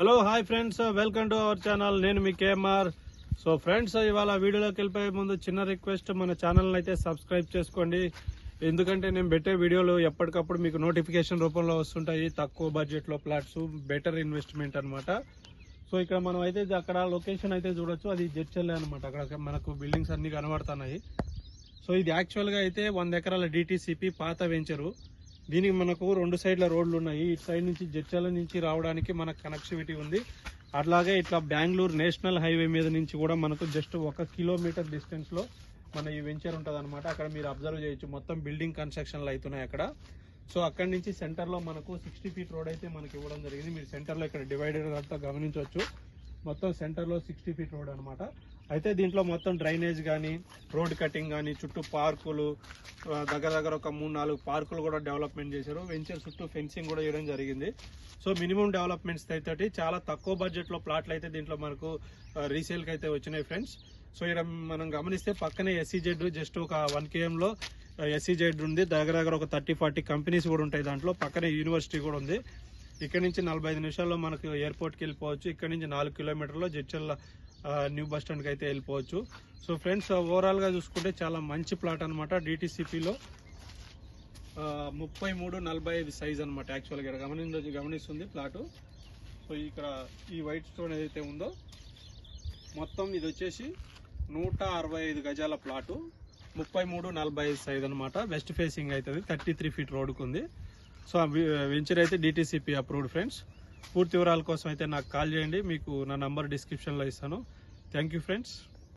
Hello hi friends welcome to our channel నేను మీ KMR. So friends uh, ఇవాళ వీడియోలోకి వెళ్ళిపోయే ముందు చిన్న రిక్వెస్ట్ మన ఛానల్ని అయితే సబ్స్క్రైబ్ చేసుకోండి. ఎందుకంటే నేను పెట్టే వీడియోలు ఎప్పటికప్పుడు మీకు నోటిఫికేషన్ రూపంలో వస్తుంటాయి. తక్కువ బడ్జెట్లో ప్లాట్స్ బెటర్ ఇన్వెస్ట్మెంట్ అనమాట సో ఇక్కడ మనం అయితే ఇది అక్కడ లొకేషన్ అయితే చూడొచ్చు. అది జడ్చెల్లే అనమాట అక్కడ మనకు బిల్డింగ్స్ అన్ని కనబడుతున్నాయి. సో ఇది యాక్చువల్గా అయితే వంద ఎకరాల డిటీసీపీ పాత వెంచరు దీనికి మనకు రెండు సైడ్ల రోడ్లు ఉన్నాయి. ఇటు సైడ్ నుంచి జడ్చాల నుంచి రావడానికి మనకు కనెక్టివిటీ ఉంది. అట్లాగే ఇట్లా బెంగళూరు నేషనల్ హైవే మీద నుంచి కూడా మనకు జస్ట్ ఒక కిలోమీటర్ డిస్టెన్స్లో మన ఈ వెంచర్ ఉంటుంది అనమాట అక్కడ మీరు అబ్జర్వ్ చేయొచ్చు. మొత్తం బిల్డింగ్ కన్స్ట్రక్షన్లు అవుతున్నాయి అక్కడ. సో అక్కడ నుంచి సెంటర్లో మనకు సిక్స్టీ ఫీట్ రోడ్ అయితే మనకి ఇవ్వడం జరిగింది. మీరు సెంటర్లో ఇక్కడ డివైడర్ అంతా గమనించవచ్చు. మొత్తం సెంటర్లో సిక్స్టీ ఫీట్ రోడ్ అనమాట అయితే దీంట్లో మొత్తం డ్రైనేజ్ కానీ రోడ్ కటింగ్ కానీ చుట్టూ పార్కులు దగ్గర దగ్గర ఒక మూడు నాలుగు పార్కులు కూడా డెవలప్మెంట్ చేశారు. వెంచర్ చుట్టూ ఫెన్సింగ్ కూడా చేయడం జరిగింది. సో మినిమం డెవలప్మెంట్స్ అయితే చాలా తక్కువ బడ్జెట్లో ప్లాట్లు అయితే దీంట్లో మనకు రీసేల్కి అయితే వచ్చినాయి ఫ్రెండ్స్ సో ఇక్కడ మనం గమనిస్తే పక్కనే ఎస్సీజెడ్ జస్ట్ ఒక వన్ కేఎంలో ఎస్సీజెడ్ ఉంది. దగ్గర దగ్గర ఒక థర్టీ ఫార్టీ కంపెనీస్ కూడా ఉంటాయి దాంట్లో. పక్కనే యూనివర్సిటీ కూడా ఉంది. ఇక్కడ నుంచి నలభై ఐదు నిమిషాల్లో మనకు ఎయిర్పోర్ట్కి వెళ్ళిపోవచ్చు. ఇక్కడ నుంచి నాలుగు కిలోమీటర్లో జడ్చల్ల న్యూ బస్ స్టాండ్కి అయితే వెళ్ళిపోవచ్చు. సో ఫ్రెండ్స్ ఓవరాల్గా చూసుకుంటే చాలా మంచి ప్లాట్ అనమాట డిటీసీపీలో ముప్పై మూడు నలభై ఐదు సైజ్ అనమాట యాక్చువల్గా ఇక్కడ గమని గమనిస్తుంది ప్లాటు. సో ఇక్కడ ఈ వైట్ స్టోన్ ఏదైతే ఉందో మొత్తం ఇది వచ్చేసి నూట అరవై ఐదు గజాల ప్లాటు. ముప్పై మూడు నలభై ఐదు సైజ్ అనమాట వెస్ట్ ఫేసింగ్ అవుతుంది. థర్టీ త్రీ ఫీట్ రోడ్కు ఉంది సో వెంచర్ అయితే డిటీసీపీ అప్రూవ్డ్ ఫ్రెండ్స్ పూర్తి వివరాల కోసం అయితే నాకు కాల్ చేయండి. మీకు నా నంబర్ డిస్క్రిప్షన్లో ఇస్తాను. Thank you friends